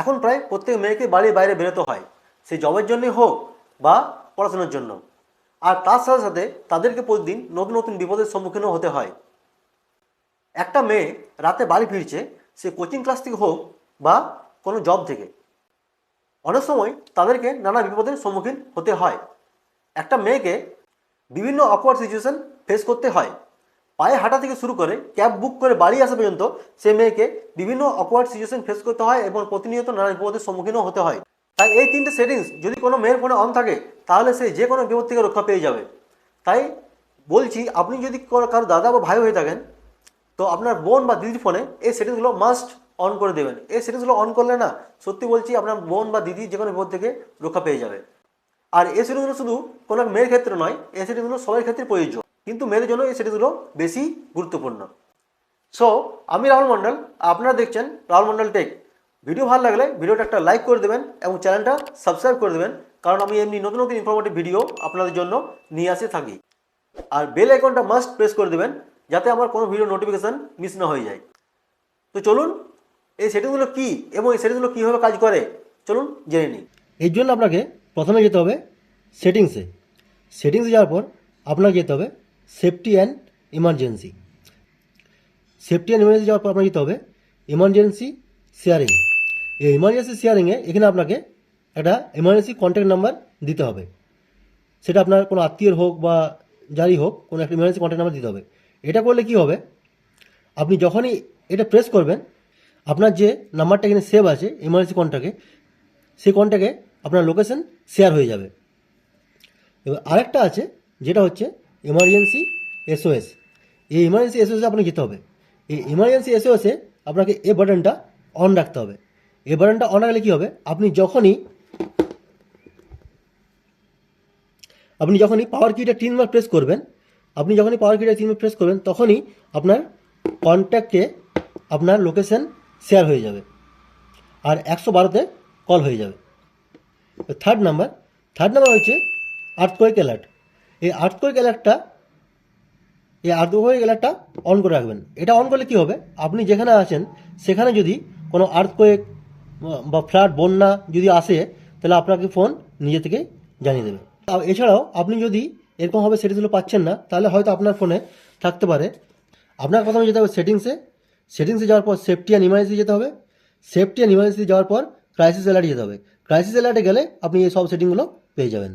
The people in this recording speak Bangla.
এখন প্রায় প্রত্যেক মেয়েকে বাড়ির বাইরে বেরোতে হয়, সেই জবের জন্যই হোক বা পড়াশোনার জন্য। আর তার সাথে সাথে তাদেরকে প্রতিদিন নতুন নতুন বিপদের সম্মুখীনও হতে হয়। একটা মেয়ে রাতে বাড়ি ফিরছে, সে কোচিং ক্লাস থেকে হোক বা কোনো জব থেকে। অনেক সময় তাদেরকে নানা বিপদের সম্মুখীন হতে হয়। একটা মেয়েকে বিভিন্ন অকওয়ার্ড সিচুয়েশন ফেস করতে হয়। পায়ে হাঁটা থেকে শুরু করে ক্যাব বুক করে বাড়ি আসা পর্যন্ত সে মেয়েকে বিভিন্ন অকওয়ার্ড সিচুয়েশন ফেস করতে হয় এবং প্রতিনিয়ত নানা বিপদের সম্মুখীনও হতে হয়। তাই এই তিনটে সেটিংস যদি কোনো মেয়ের ফোনে অন থাকে, তাহলে সে যে কোনো বিপদ থেকে রক্ষা পেয়ে যাবে। তাই বলছি, আপনি যদি কারও দাদা বা ভাই হয়ে থাকেন, তো আপনার বোন বা দিদির ফোনে এই সেটিংসগুলো মাস্ট অন করে দেবেন। এই সেটিংসগুলো অন করলে না, সত্যি বলছি আপনার বোন বা দিদি যে কোনো বিপদ থেকে রক্ষা পেয়ে যাবে। আর এই সেটিংসগুলো শুধু কোনো মেয়ের ক্ষেত্রে নয়, এই সেটিংসগুলো সবার ক্ষেত্রে প্রযোজ্য। কিন্তু মেয়েদের জন্য এই সেটিংসগুলো বেশি গুরুত্বপূর্ণ। সো আমি রাহুল মণ্ডল, আপনারা দেখছেন রাহুল মণ্ডল টেক ভিডিও ভালো লাগলে ভিডিওটা একটা লাইক করে দেবেন এবং চ্যানেলটা সাবস্ক্রাইব করে দেবেন, কারণ আমি এমনি নতুন নতুন ইনফরমেটিভ ভিডিও আপনাদের জন্য নিয়ে আসে থাকি। আর বেল আইকনটা মাস্ট প্রেস করে দেবেন, যাতে আমার কোনো ভিডিও নোটিফিকেশান মিস না হয়ে যায়। তো চলুন, এই সেটিংসগুলো কী এবং এই সেটিংসগুলো কীভাবে কাজ করে? চলুন জেনে নিই। এর জন্য আপনাকে প্রথমে যেতে হবে সেটিংসে সেটিংসে যাওয়ার পর আপনাকে যেতে হবে safety and emergency. Safety and emergency যাওয়ার পর আপনাকে যেতে হবে, ইমার্জেন্সি শেয়ারিং। এই ইমার্জেন্সি শেয়ারিংয়ে এখানে আপনাকে একটা ইমার্জেন্সি কন্ট্যাক্ট নাম্বার দিতে হবে। সেটা আপনার কোনো আত্মীয়ের হোক বা যারই হোক, কোনো একটা ইমার্জেন্সি কন্ট্যাক্ট নাম্বার দিতে হবে। এটা করলে কি হবে, আপনি যখনই এটা প্রেস করবেন, আপনার যে নাম্বারটা এখানে সেভ আছে, ইমার্জেন্সি কন্ট্যাক্টে, সেই কন্ট্যাক্টে আপনার লোকেশন শেয়ার হয়ে যাবে। এবার আরেকটা আছে, যেটা হচ্ছে ইমার্জেন্সি এসওএস এই ইমার্জেন্সি এসওএসে আপনাকে যেতে হবে। এই ইমার্জেন্সি এসওএসে আপনাকে এ বাটনটা অন রাখতে হবে। এ বাটনটা অন রাখলে কী হবে? আপনি যখনই আপনি যখনই পাওয়ার কিটা তিনবার প্রেস করবেন, আপনি যখনই পাওয়ার কিটা তিনবার প্রেস করবেন, তখনই আপনার কন্ট্যাক্টে আপনার লোকেশন শেয়ার হয়ে যাবে। আর একশো বারোতে কল হয়ে যাবে। থার্ড নাম্বার থার্ড নাম্বার হচ্ছে আর্থকোয়েক অ্যালার্ট এই আর্থকোয়েক অ্যালার্টটা এই আর্থকোয়েক অ্যালার্টটা অন করে রাখবেন। এটা অন করলে কী হবে? আপনি যেখানে আছেন, সেখানে যদি কোনো আর্থকোয়েক বা ফ্ল্যাট বন্যা যদি আসে, তাহলে আপনাকে ফোন নিজে থেকেই জানিয়ে দেবে। এছাড়াও আপনি যদি এরকমভাবে সেটিংসগুলো পাচ্ছেন না, তাহলে হয়তো আপনার ফোনে থাকতে পারে। আপনার প্রথমে যেতে হবে সেটিংসে সেটিংসে যাওয়ার পর সেফটি অ্যান্ড ইমার্জেন্সি যেতে হবে। সেফটি অ্যান্ড ইমার্জেন্সি যাওয়ার পর ক্রাইসিস অ্যালার্টে যেতে হবে। ক্রাইসিস অ্যালার্টে গেলে আপনি এই সব সেটিংগুলো পেয়ে যাবেন।